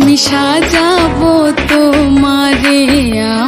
আমি সাজাবো তোমারে আ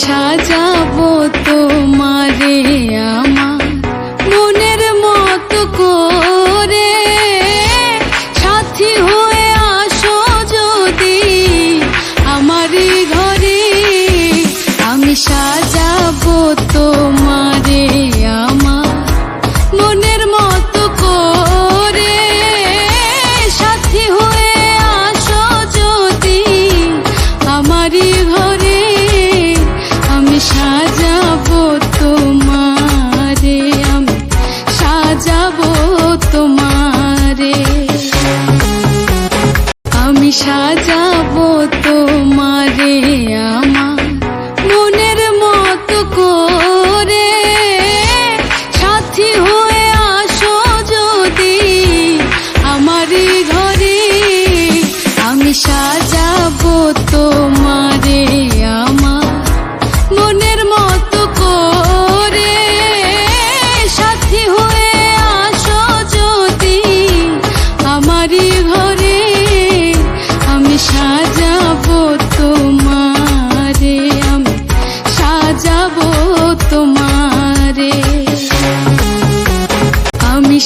সাজাবো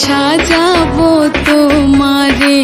সাজাবো তোমারে